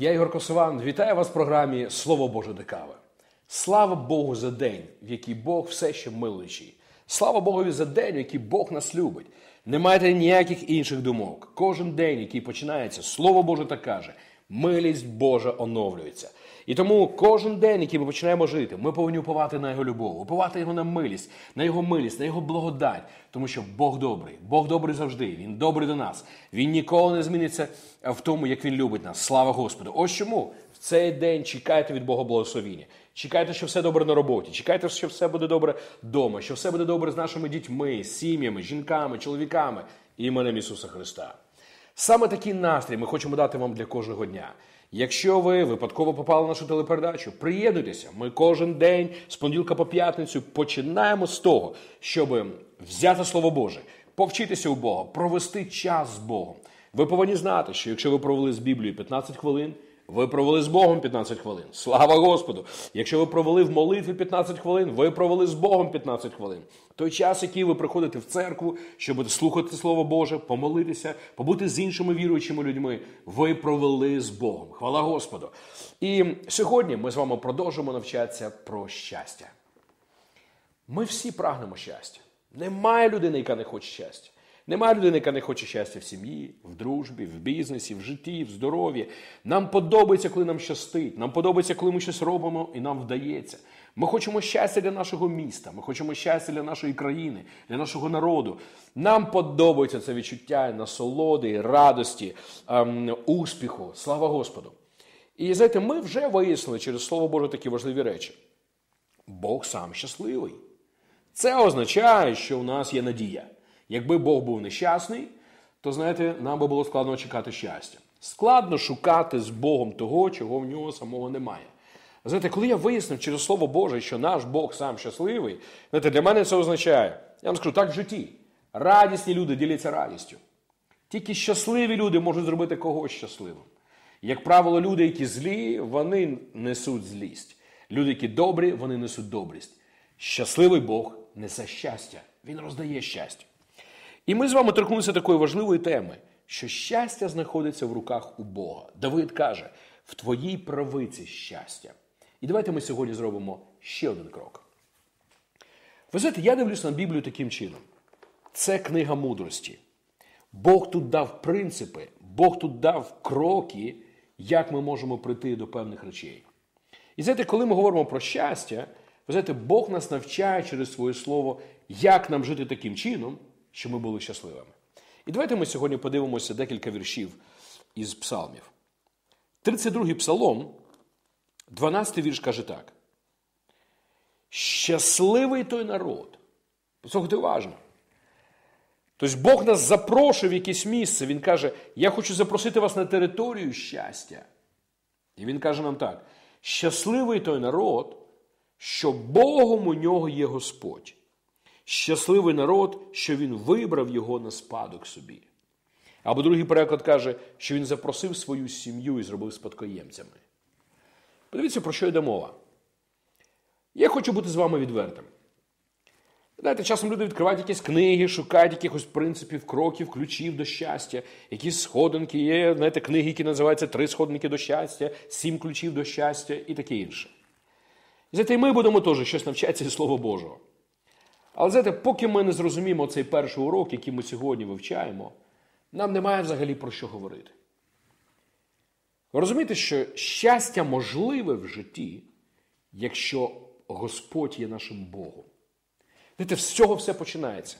я Ігор Косован. Вітаю вас в програмі Слово Боже до. Слава Богу за день, в який Бог все ще милуючий. Слава Богові за день, в який Бог нас любить. Не майте ніяких інших думок. Кожен день, який починається, Слово Боже так каже, милість Божа оновлюється. І тому кожен день, який ми починаємо жити, ми повинні уповати на його любов, уповати його на милість, на його милість, на його благодать, тому що Бог добрий, Бог добрий завжди. Він добрий до нас. Він ніколи не зміниться в тому, як він любить нас. Слава Господу! Ось чому в цей день чекайте від Бога благословіння. Чекайте, що все добре на роботі. Чекайте, що все буде добре вдома, що все буде добре з нашими дітьми, сім'ями, жінками, чоловіками іменем Ісуса Христа. Саме такий настрій ми хочемо дати вам для кожного дня. Якщо ви випадково попали на нашу телепередачу, приєднуйтеся. Ми кожен день з понеділка по п'ятницю починаємо з того, щоб взяти слово Боже, повчитися у Бога, провести час з Богом. Ви повинні знати, що якщо ви провели з Біблією 15 хвилин. Ви провели з Богом 15 хвилин. Слава Господу! Якщо ви провели в молитві 15 хвилин, ви провели з Богом 15 хвилин. Той час, який ви приходите в церкву, щоб слухати Слово Боже, помолитися, побути з іншими віруючими людьми, ви провели з Богом. Хвала Господу! І сьогодні ми з вами продовжимо навчатися про щастя. Ми всі прагнемо щастя. Немає людини, яка не хоче щастя. Немає людини, яка не хоче щастя в сім'ї, в дружбі, в бізнесі, в житті, в здоров'ї. Нам подобається, коли нам щастить. Нам подобається, коли ми щось робимо і нам вдається. Ми хочемо щастя для нашого міста, ми хочемо щастя для нашої країни, для нашого народу. Нам подобається це відчуття насолоди, радості, ем, успіху. Слава Господу! І знаєте, ми вже вияснили через Слово Боже такі важливі речі. Бог сам щасливий. Це означає, що у нас є надія. Якби Бог був нещасний, то знаєте, нам би було складно чекати щастя. Складно шукати з Богом того, чого в нього самого немає. Знаєте, коли я вияснив через Слово Боже, що наш Бог сам щасливий, знаєте, для мене це означає, я вам скажу, так в житті. Радісні люди діляться радістю. Тільки щасливі люди можуть зробити когось щасливим. Як правило, люди, які злі, вони несуть злість. Люди, які добрі, вони несуть добрість. Щасливий Бог несе щастя. Він роздає щастя. І ми з вами торкнулися такої важливої теми, що щастя знаходиться в руках у Бога. Давид каже: в твоїй правиці щастя. І давайте ми сьогодні зробимо ще один крок. Ви знаєте, я дивлюся на Біблію таким чином. Це книга мудрості. Бог тут дав принципи, Бог тут дав кроки, як ми можемо прийти до певних речей. І знаєте, коли ми говоримо про щастя, ви знаєте, Бог нас навчає через своє слово, як нам жити таким чином, щоб ми були щасливими. І давайте ми сьогодні подивимося декілька віршів із псалмів. 32-й псалом, 12-й вірш каже так. Щасливий той народ. Послухайте уважно. Тобто Бог нас запрошує в якесь місце. Він каже, я хочу запросити вас на територію щастя. І він каже нам так: щасливий той народ, що Богом у нього є Господь. Щасливий народ, що він вибрав його на спадок собі. Або другий переклад каже, що він запросив свою сім'ю і зробив спадкоємцями. Подивіться, про що йде мова. Я хочу бути з вами відвертим. Знаєте, часом люди відкривають якісь книги, шукають якихось принципів, кроків, ключів до щастя, якісь сходинки, є знаєте, книги, які називаються Три сходинки до щастя, сім ключів до щастя і таке інше. І знаєте, і ми будемо теж щось навчатися зі Слова Божого. Але знаєте, поки ми не зрозуміємо цей перший урок, який ми сьогодні вивчаємо, нам немає взагалі про що говорити. Ви розумієте, що щастя можливе в житті, якщо Господь є нашим Богом. Знаєте, з цього все починається.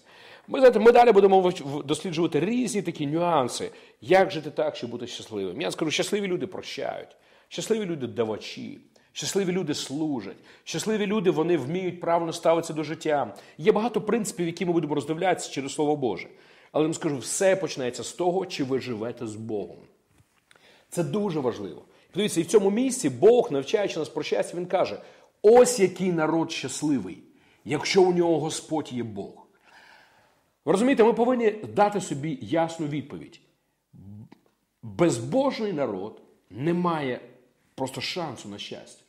Ми знаєте, ми далі будемо досліджувати різні такі нюанси, як жити так, щоб бути щасливим. Я скажу, щасливі люди прощають, щасливі люди давачі, щасливі люди служать, щасливі люди вони вміють правильно ставитися до життя. Є багато принципів, які ми будемо роздивлятися через Слово Боже. Але я вам скажу, все починається з того, чи ви живете з Богом. Це дуже важливо. Подивіться, і в цьому місці Бог, навчаючи нас про щастя, він каже: ось який народ щасливий, якщо у нього Господь є Бог. Ви розумієте, ми повинні дати собі ясну відповідь. Безбожний народ не має просто шансу на щастя.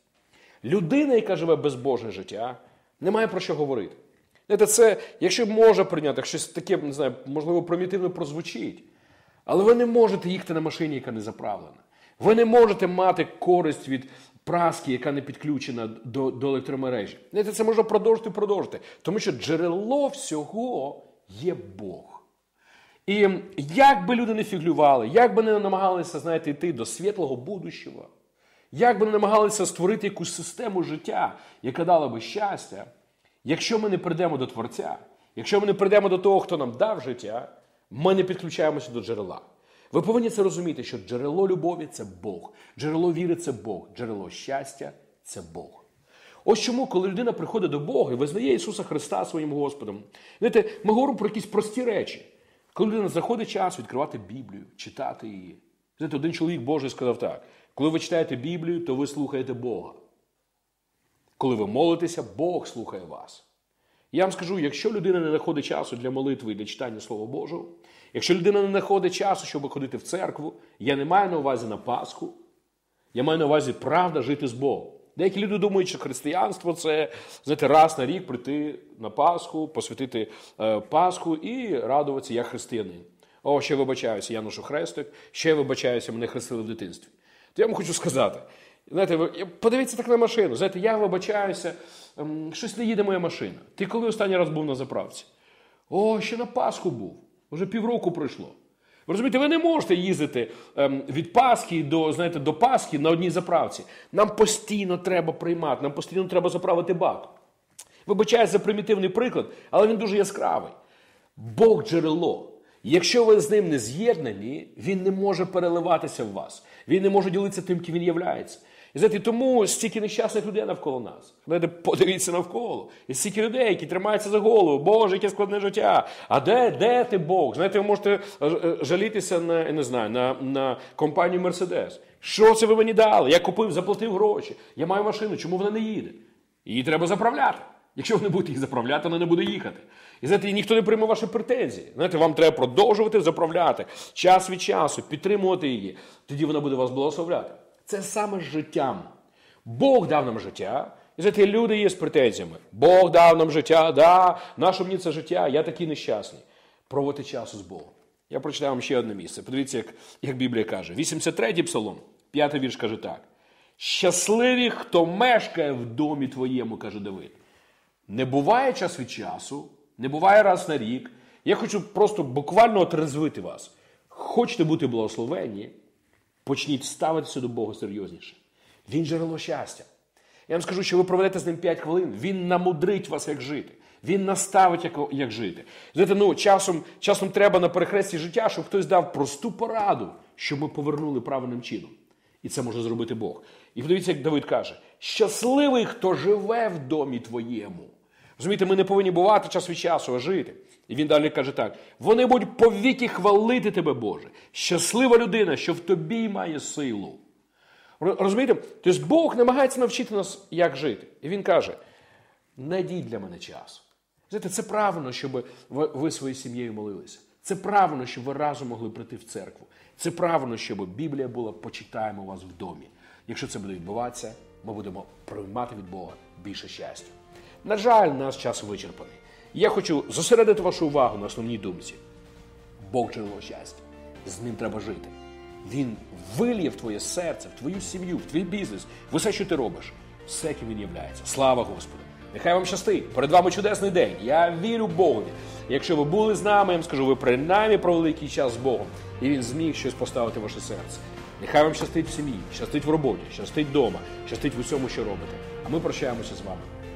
Людина, яка живе безбожне життя, не має про що говорити. Знаєте, це, якщо може прийняти, щось таке, не знаю, можливо, примітивно прозвучить, але ви не можете їхати на машині, яка не заправлена. Ви не можете мати користь від праски, яка не підключена до до електромережі. Знаєте, Це можна продовжити продовжити. Тому що джерело всього є Бог. І як би люди не фіглювали, як би не намагалися, знаєте, йти до світлого будущого, як би не намагалися створити якусь систему життя, яка дала би щастя, якщо ми не прийдемо до Творця, якщо ми не прийдемо до того, хто нам дав життя, ми не підключаємося до джерела. Ви повинні це розуміти, що джерело любові це Бог, джерело віри це Бог, джерело щастя це Бог. Ось чому, коли людина приходить до Бога і визнає Ісуса Христа своїм Господом, знаєте, ми говоримо про якісь прості речі. Коли людина заходить час відкривати Біблію, читати її. Знаєте, один чоловік Божий сказав так: коли ви читаєте Біблію, то ви слухаєте Бога. Коли ви молитеся, Бог слухає вас. Я вам скажу, якщо людина не знаходить часу для молитви і для читання Слова Божого, якщо людина не знаходить часу, щоб ходити в церкву, я не маю на увазі на Пасху, я маю на увазі правда жити з Богом. Деякі люди думають, що християнство це знаєте, раз на рік прийти на Пасху, посвятити е, Пасху і радуватися, я християнин. О, ще вибачаюся, я ношу хрестик, ще вибачаюся, мене хрестили в дитинстві. То я вам хочу сказати. Знаєте, подивіться так на машину. Знаєте, я вибачаюся, ем, щось не їде моя машина. Ти коли останній раз був на заправці? О, ще на Пасху був. Вже півроку пройшло. Ви розумієте, ви не можете їздити ем, від Пасхи до знаєте, до Пасхи на одній заправці. Нам постійно треба приймати, нам постійно треба заправити бак. Вибачаюся за примітивний приклад, але він дуже яскравий. Бог джерело. Якщо ви з ним не з'єднані, він не може переливатися в вас. Він не може ділитися тим, ким він являється. І знаєте, тому стільки нещасних людей навколо нас. Знаєте, подивіться навколо. І стільки людей, які тримаються за голову. Боже, яке складне життя. А де де ти Бог? Знаєте, ви можете е, е, жалітися на я не знаю, на, на компанію Мерседес. Що це ви мені дали? Я купив, заплатив гроші. Я маю машину, чому вона не їде? Її треба заправляти. Якщо ви не будете їх заправляти, вона не буде їхати. І знаєте, ніхто не прийме ваші претензії. Знаєте, вам треба продовжувати заправляти час від часу, підтримувати її. Тоді вона буде вас благословляти. Це саме з життям. Бог дав нам життя. І знаєте, люди є з претензіями. Бог дав нам життя, да, наше мені це життя, я такий нещасний. Проводити часу з Богом. Я прочитаю вам ще одне місце. Подивіться, як як Біблія каже. 83-й псалом, п'ятий вірш каже так. Щасливі, хто мешкає в домі твоєму, каже Давид. Не буває час від часу, не буває раз на рік. Я хочу просто буквально отрезвити вас. Хочете бути благословенні, почніть ставитися до Бога серйозніше. Він джерело щастя. Я вам скажу, що ви проведете з ним 5 хвилин, він намудрить вас, як жити. Він наставить, як як жити. Знаєте, ну, Часом часом треба на перехресті життя, щоб хтось дав просту пораду, щоб ми повернули правильним чином. І це може зробити Бог. І подивіться, як Давид каже: щасливий, хто живе в домі твоєму. Розумієте, ми не повинні бувати час від часу, а жити. І він далі каже так: вони будуть повіки хвалити тебе, Боже. Щаслива людина, що в тобі має силу. Розумієте? Тобто Бог намагається навчити нас, як жити. І він каже: найдіть для мене час. Знаєте, Це правильно, щоб ви своєю сім'єю молилися. Це правильно, щоб ви разом могли прийти в церкву. Це правильно, щоб Біблія була почитаємо вас в домі. Якщо це буде відбуватися, ми будемо приймати від Бога більше щастя. На жаль, наш час вичерпаний. Я хочу зосередити вашу увагу на основній думці. Бог джерело щастя. З ним треба жити. Він вильє в твоє серце, в твою сім'ю, в твій бізнес, в усе, що ти робиш, все, ким він являється. Слава Господу! Нехай вам щастить. Перед вами чудесний день. Я вірю Богові. Якщо ви були з нами, я вам скажу, ви принаймні провели якийсь час з Богом, і він зміг щось поставити в ваше серце. Нехай вам щастить в сім'ї, щастить в роботі, щастить вдома, щастить в усьому, що робите. А ми прощаємося з вами.